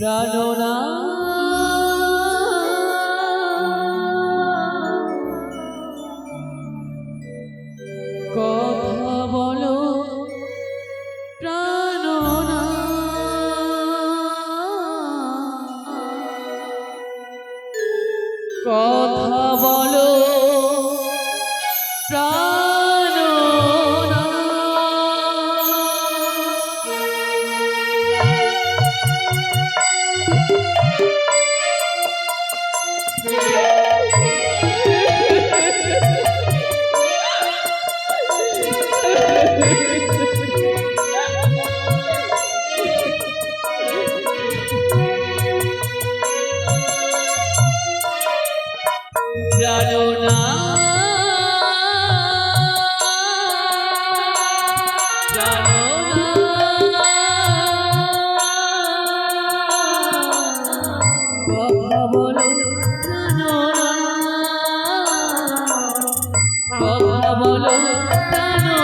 প্রাণনা কথা বলো জানো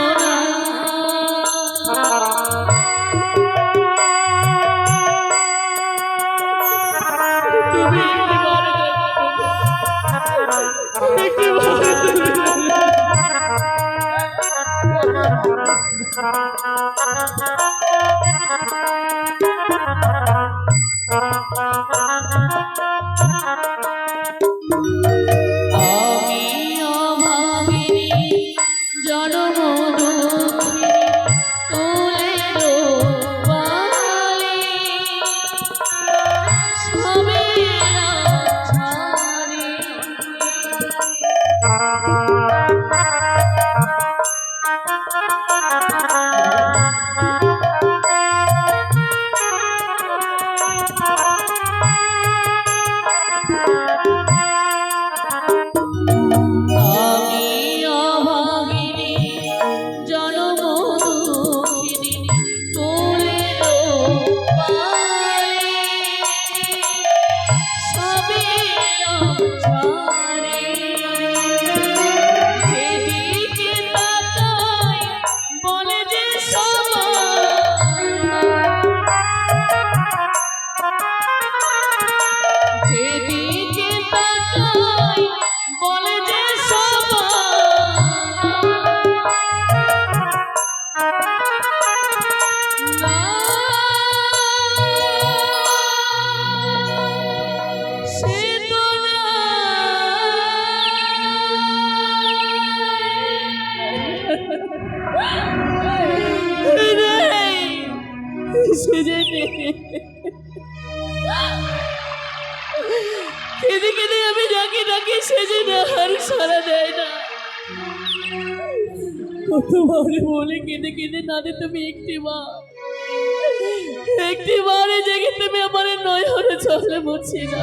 সে যে নেই কেঁদে কেঁদে আমি ডাকি ডাকি সেজে না, আর সারা দেয় না। কতবারে বলে কেঁদে কেঁদে না দে তুমি একটি বার। একটি বারে জেগে তুমি আমার নয়নে চলে বলছি না।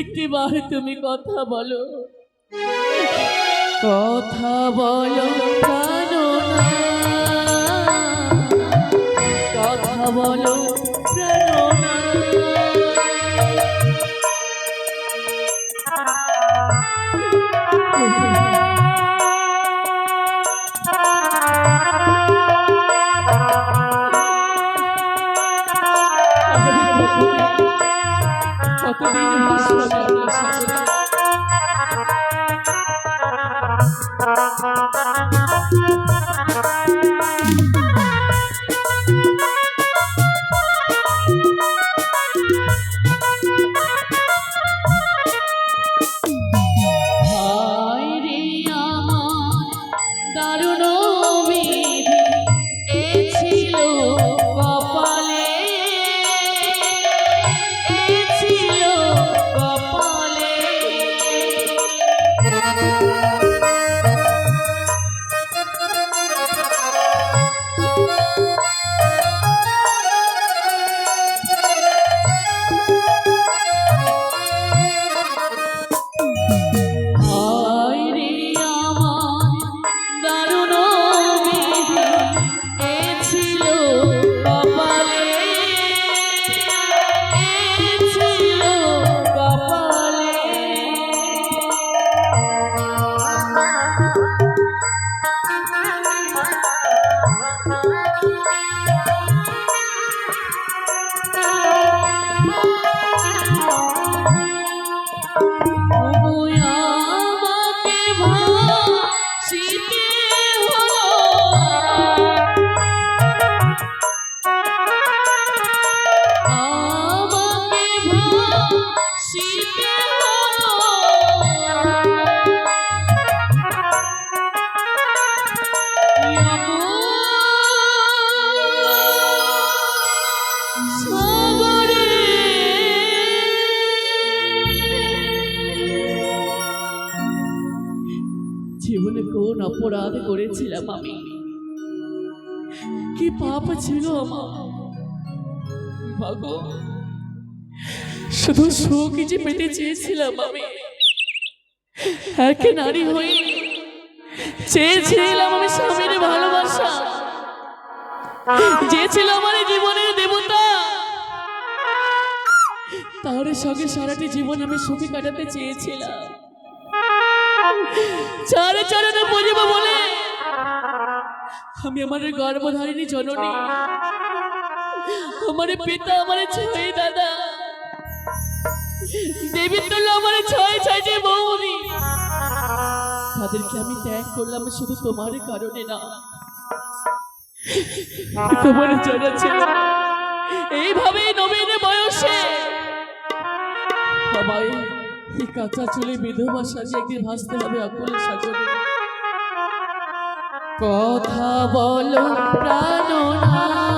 একটি বার তুমি কথা বলো। কথা বলো, জানো না। বলো প্রেরণা। শুধু সুখই যে পেতে চেয়েছিলাম আমি। একে নারী হয়ে চেয়েছিলাম আমি স্বামীর ভালোবাসা। যে ছিল আমার জীবনের দেবতা। তার সঙ্গে সারাটি জীবন আমি সুখী কাটাতে চেয়েছিলাম। চারে চরণে বুঝব বলে, আমি আমার গর্ভধারিণী জননী। আমার পিতা আমার ছয়, দাদা। দেবীর তুল্য আমার ছয় ছয় যে বৌদি। তাদেরকে আমি ত্যাগ করলাম, শুধু তোমার কারণে না। তোমার জানা এইভাবে নবীন বয়সে আমায় এই কাঁচা চুলে বিধবা সাজে একদিন ভাসতে হবে অকলে সাগরে কথা বলো প্রাণনা কথা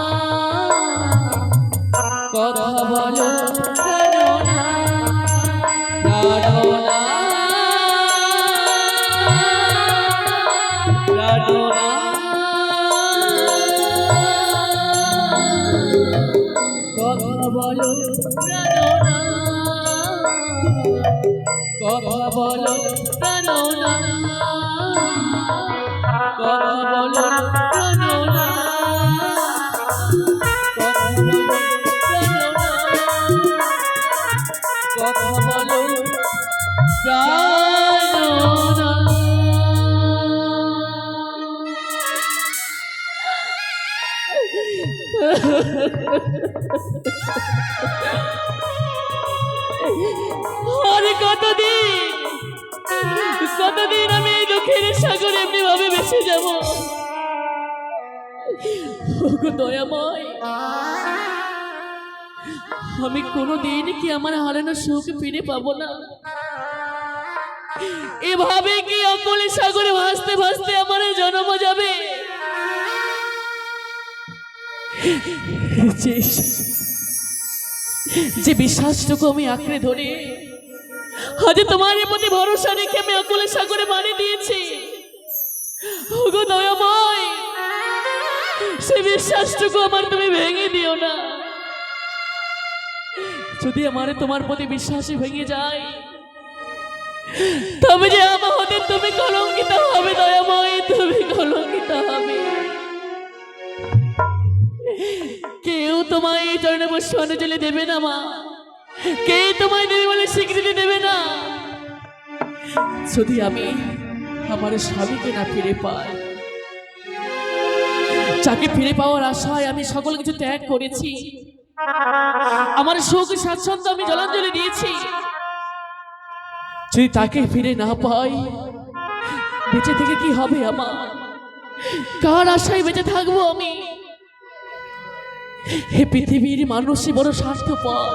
হারানো সুখ ফিরে পাবো না। এভাবে কি অকলে সাগরে ভাসতে ভাসতে আমার জন্ম যাবে? যে- বিশ্বাসটুকু আমি আঁকড়ে ধরে, আজ তোমার প্রতি ভরসা রেখে আমি অকলে সাগরে মারি দিয়েছি। দয়াময়, সে বিশ্বাসটুকু আমার তুমি ভেঙে দিও না। যদি আমার তোমার প্রতি বিশ্বাসই ভেঙে যায় তবে যে হতে তুমি কলঙ্কিত হবে দয়াময় তুমি কলঙ্কিত হবে। কেউ তোমায় এই চরণে বসে অনুজলি দেবে না মা। কে তোমায় দেবে বলে স্বীকৃতি দেবে না। যদি আমি আমার স্বামীকে না ফিরে পাই যাকে ফিরে পাওয়ার আশায় আমি সকল কিছু ত্যাগ করেছি আমার সুখ স্বাচ্ছন্দ্য আমি জলাঞ্জলি দিয়েছি। যদি তাকে ফিরে না পাই, বেঁচে থেকে কি হবে আমার? কার আশায় বেঁচে থাকব আমি? হে পৃথিবীর মানুষই বড় স্বার্থ স্বার্থপর।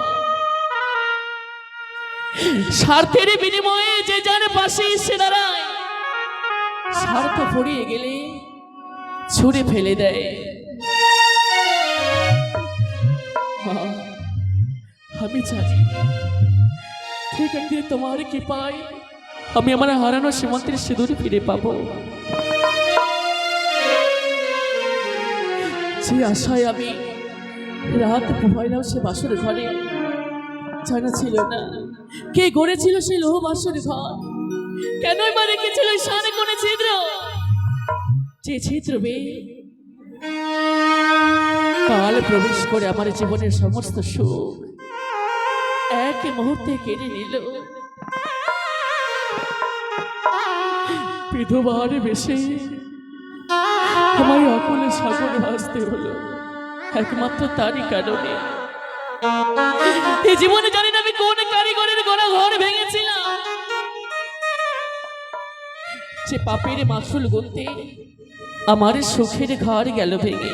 স্বার্থের বিনিময়ে যে যার পাশে এসে দাঁড়ায়, স্বার্থ পড়িয়ে গেলে ছুঁড়ে ফেলে দেয়। আমি জানি। ঠিক একদিন তোমার কি পাই আমি আমার হারানো সীমান্তের সিঁদুর ফিরে পাবো। যে আশায় আমি রাত পোহাইলাম সে বাসর ঘরে, জানা ছিল না। কে গড়েছিল সেই লোহ বাসর ঘর? কেনই বা রেখেছিল সানে কোনে ছিদ্র যে ছিদ্র বেয়ে কাল প্রবেশ করে আমার জীবনের সমস্ত সুখ এক মুহূর্তে কেড়ে নিল। বিধবার বেশে আমায় অকলে সাগরে ভাসতে হলো। একমাত্র তারই কারণে। এই জীবনে জানি না আমি কোন কারিগরের গড়া ঘর ভেঙেছিলাম। যে পাপের মাসুল গুনতে আমার সুখের ঘর গেল ভেঙে।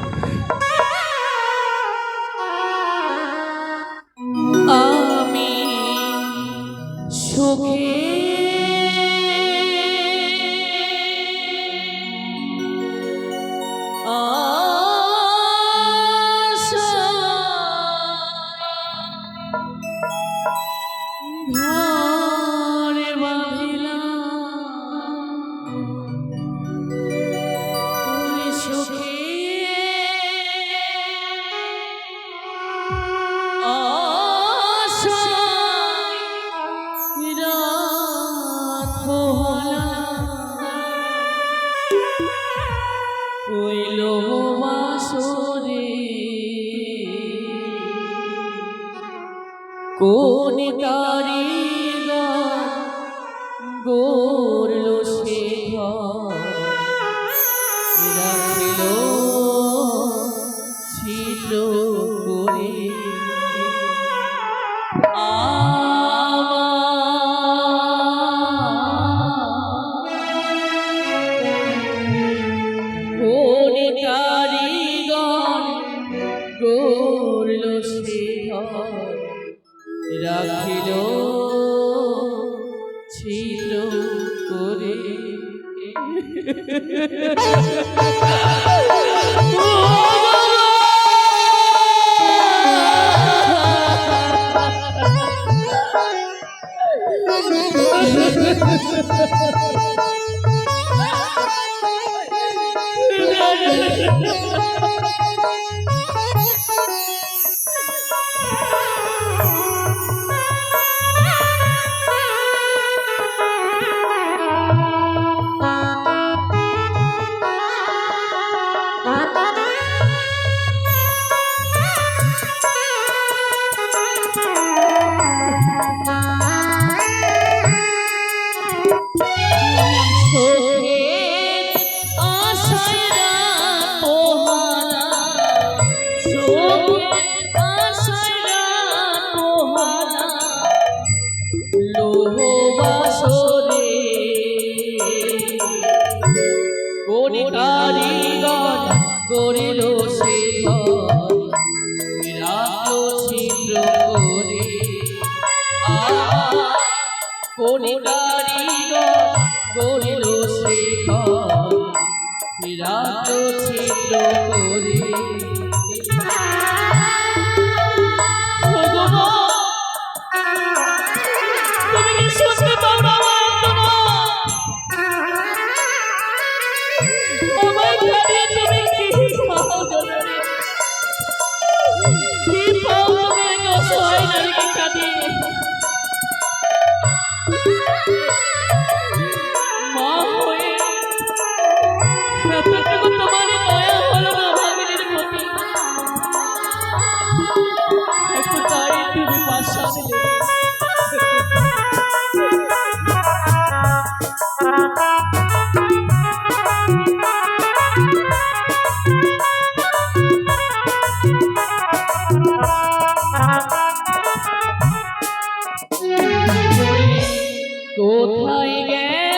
school. কোথায় গে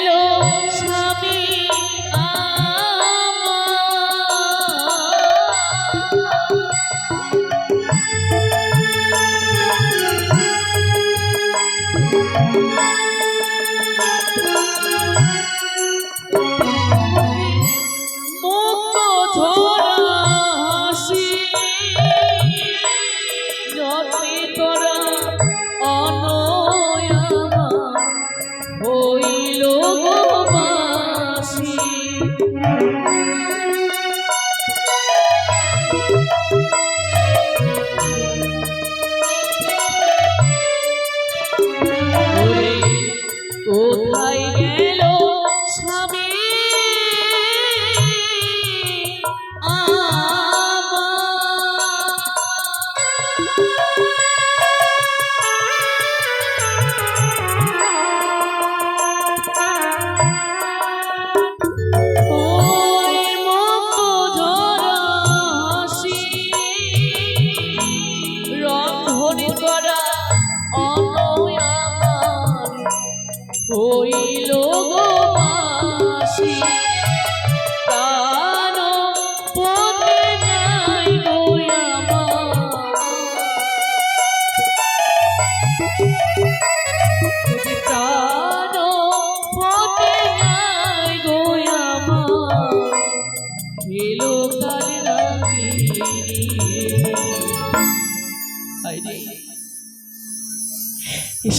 brother.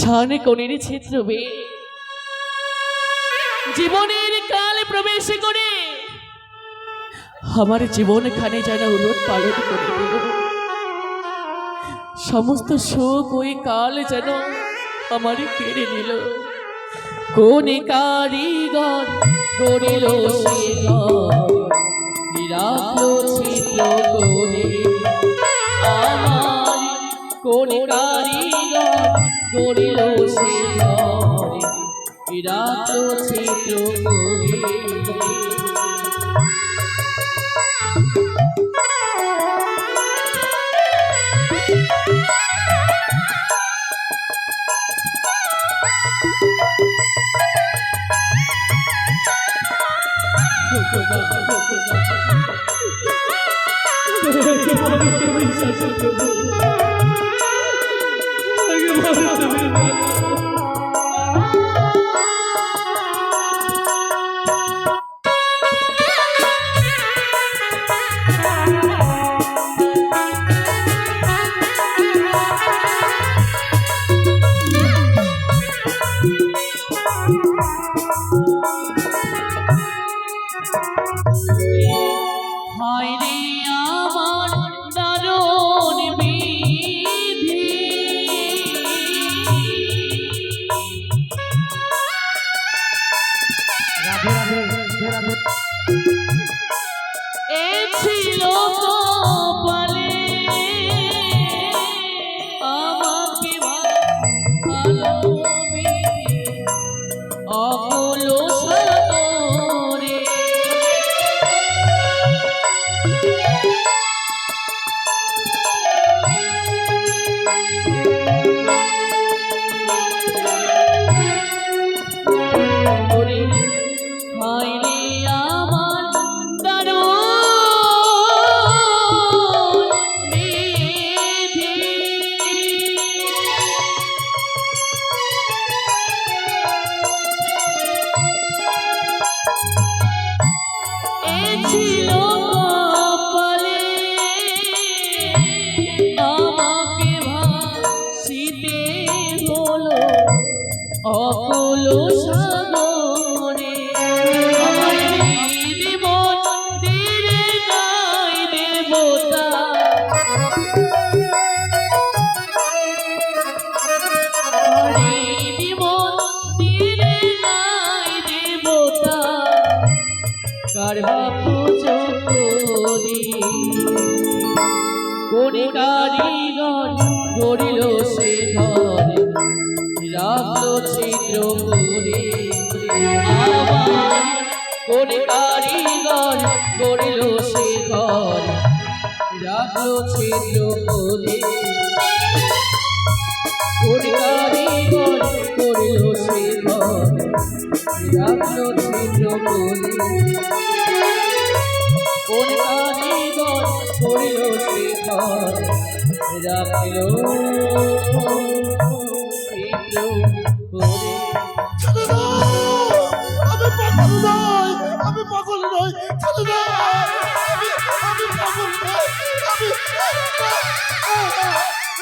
ঈশান কোণের ছিদ্রবে। জীবনের কাল প্রবেশ করে। আমার জীবনখানে যেন উলট পালন করে সমস্ত শোক ওই কাল যেন আমার কেড়ে নিল। কোন কারিগর করিল সে রাখল ছিল করে কোন কারিগর করিল সে বিরাট চিত্র অকল সাগরে কারিগর গড়িল সে ঘর রাখল ছিদ্র করে কোন কারিগর রাখল ছিদ্র করে কোন কারিগর আমি